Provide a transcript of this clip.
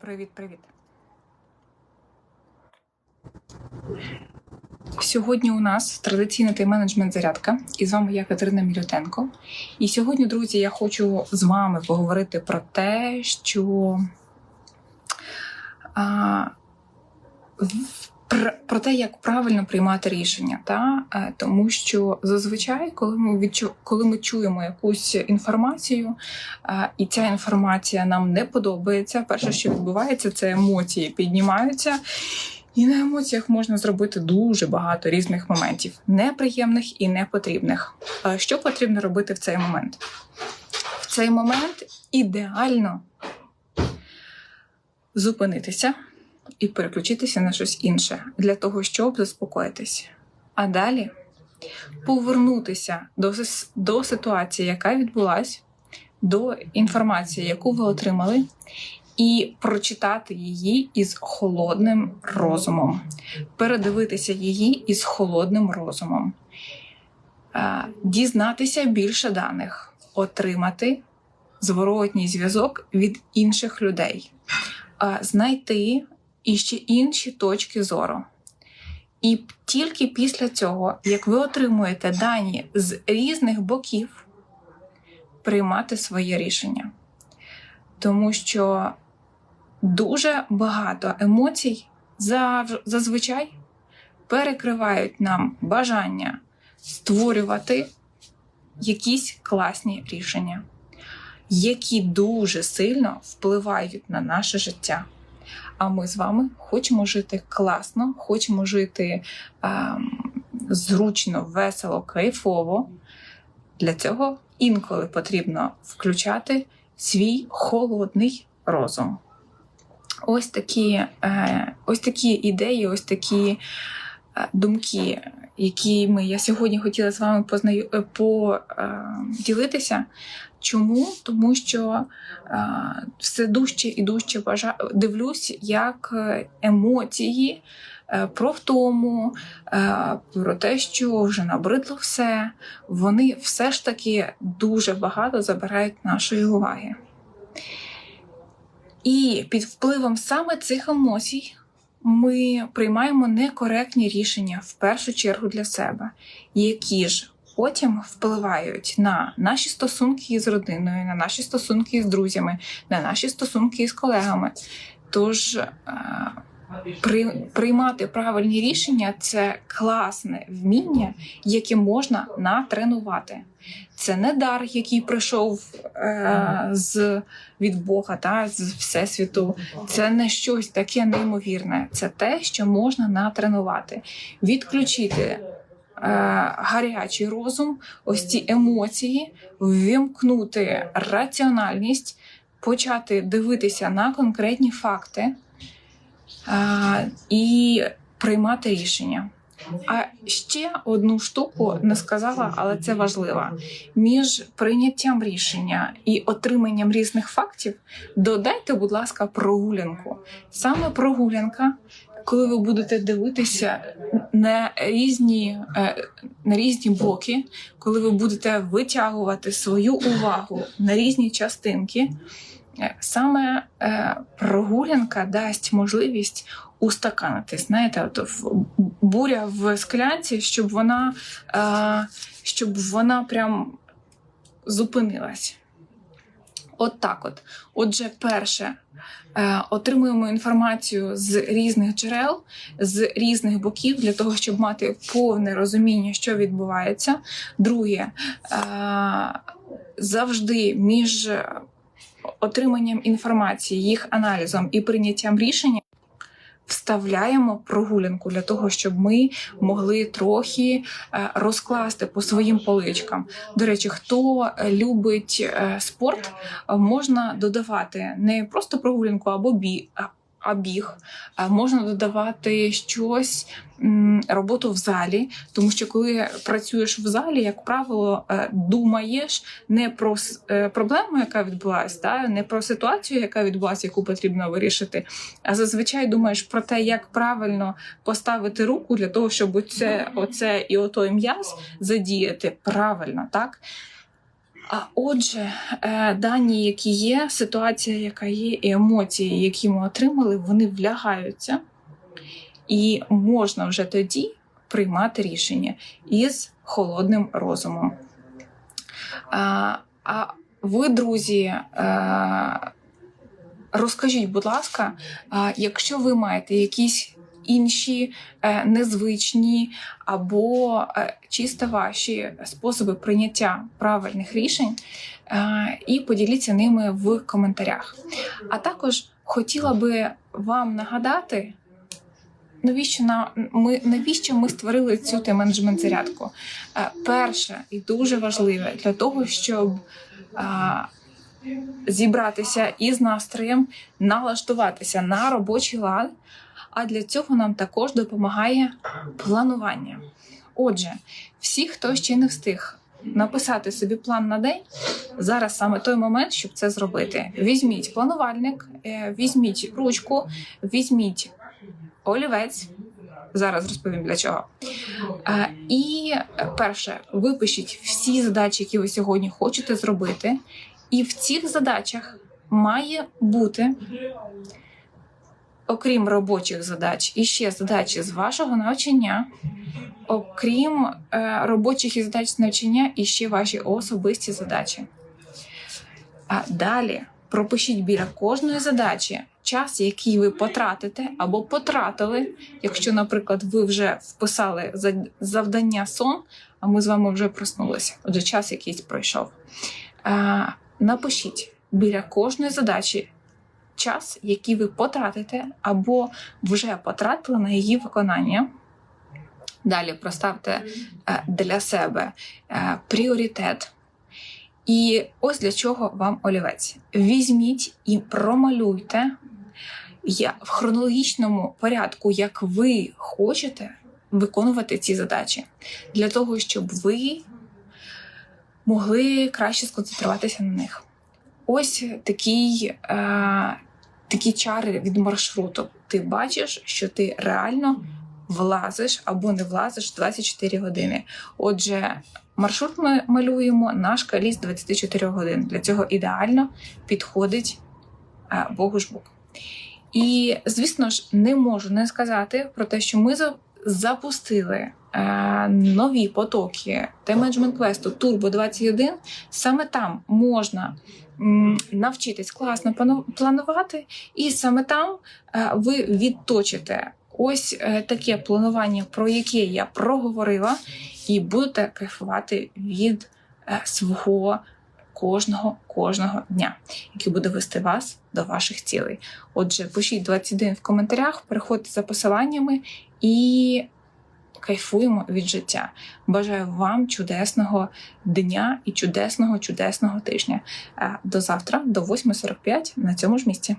Привіт-привіт. Сьогодні у нас традиційний тайм-менеджмент зарядка, і з вами я Катерина Мілютенко. І сьогодні, друзі, я хочу з вами поговорити про те, що а, про те, як правильно приймати рішення. Та? Е, Тому що зазвичай, коли ми, відчу... коли ми чуємо якусь інформацію, е, і ця інформація нам не подобається, перше, що відбувається, це емоції піднімаються. І на емоціях можна зробити дуже багато різних моментів, неприємних і непотрібних. Е, Що потрібно робити в цей момент? В цей момент ідеально зупинитися і переключитися на щось інше для того, щоб заспокоїтися. А далі повернутися до, до ситуації, яка відбулась, до інформації, яку ви отримали, і прочитати її із холодним розумом, передивитися її із холодним розумом, Е, дізнатися більше даних, отримати зворотній зв'язок від інших людей, Е, знайти іще інші точки зору. І тільки після цього, як ви отримуєте дані з різних боків, приймати своє рішення. Тому що дуже багато емоцій зазвичай перекривають нам бажання створювати якісь класні рішення, які дуже сильно впливають на наше життя. А ми з вами хочемо жити класно, хочемо жити ем, зручно, весело, кайфово. Для цього інколи потрібно включати свій холодний розум. Ось такі, е, ось такі ідеї, ось такі е, думки, якими я сьогодні хотіла з вами е, поділитися. Чому? Тому що е, все дужче і дужче дивлюсь, як е, емоції про втому, про те, що вже набридло все, вони все ж таки дуже багато забирають нашої уваги. І під впливом саме цих емоцій ми приймаємо некоректні рішення в першу чергу для себе, які ж потім впливають на наші стосунки з родиною, на наші стосунки з друзями, на наші стосунки з колегами. Тож е, приймати правильні рішення це класне вміння, яке можна натренувати. Це не дар, який прийшов е, з від Бога та з всесвіту. Це не щось таке неймовірне. Це те, що можна натренувати, відключити е, гарячий розум, ось ці емоції, ввімкнути раціональність, почати дивитися на конкретні факти і приймати рішення. А ще одну штуку не сказала, але це важливо. Між прийняттям рішення і отриманням різних фактів додайте, будь ласка, прогулянку. Саме прогулянка, коли ви будете дивитися на різні, е, на різні боки, коли ви будете витягувати свою увагу на різні частинки, саме е, прогулянка дасть можливість устаканити. Знаєте, от буря в склянці, щоб вона, е, щоб вона прям зупинилась. От так от. Отже, перше, е, отримуємо інформацію з різних джерел, з різних боків для того, щоб мати повне розуміння, що відбувається. Друге, е, завжди між отриманням інформації, їх аналізом і прийняттям рішення. Вставляємо прогулянку для того, щоб ми могли трохи е, розкласти по своїм поличкам. До речі, хто е, любить е, спорт, можна додавати не просто прогулянку або бі, а- а біг, можна додавати щось, роботу в залі, тому що коли працюєш в залі, як правило, е, думаєш не про е, проблему, яка відбулася, та не про ситуацію, яка відбулася, яку потрібно вирішити, а зазвичай думаєш про те, як правильно поставити руку для того, щоб оце, оце і отой м'яз задіяти правильно, так? А отже, е, дані, які є, ситуація, яка є, і емоції, які ми отримали, вони влягаються, і можна вже тоді приймати рішення із холодним розумом. А, ви, друзі, е, розкажіть, будь ласка, якщо ви маєте якісь інші е, незвичні або е, чисто ваші способи прийняття правильних рішень, е, і поділіться ними в коментарях. А також хотіла би вам нагадати. Навіщо на ми навіщо ми створили цю тайм-менеджмент зарядку? Е, перше і дуже важливе для того, щоб е, зібратися із настроєм, налаштуватися на робочий лад. А для цього нам також допомагає планування. Отже, всі, хто ще не встиг написати собі план на день, зараз саме той момент, щоб це зробити. Візьміть планувальник, е, візьміть ручку, візьміть олівець. Зараз розповім для чого. Е, І перше, випишіть всі задачі, які ви сьогодні хочете зробити. І в цих задачах має бути, окрім робочих задач, і ще задачі з вашого навчання, окрім е, робочих і задач з навчання, і ще ваші особисті задачі. А далі пропишіть біля кожної задачі час, який ви потратите або потратили, якщо, наприклад, ви вже вписали завдання сон, а ми з вами вже проснулися. Отже, час якийсь пройшов. Е, Напишіть біля кожної задачі час, який ви потратите, або вже потратили на її виконання. Далі проставте е, для себе е, пріоритет. І ось для чого вам олівець. Візьміть і промалюйте в хронологічному порядку, як ви хочете виконувати ці задачі, для того, щоб ви могли краще сконцентруватися на них. Ось такий, е, такі чари від маршруту. Ти бачиш, що ти реально влазиш або не влазиш 24 години. Отже, маршрут ми малюємо на шкалі з 24 годин. Для цього ідеально підходить е, Богушбук. І, звісно ж, не можу не сказати про те, що ми запустили нові потоки T-Management Quest Turbo 21. Саме там можна навчитись класно планувати, і саме там е, ви відточите ось е, таке планування, про яке я проговорила, і будете кайфувати від е, свого кожного кожного дня, який буде вести вас до ваших цілей. Отже, пишіть 21 в коментарях, переходьте за посиланнями і кайфуємо від життя. Бажаю вам чудесного дня і чудесного, чудесного тижня. Е, До завтра, до 8.45 на цьому ж місці.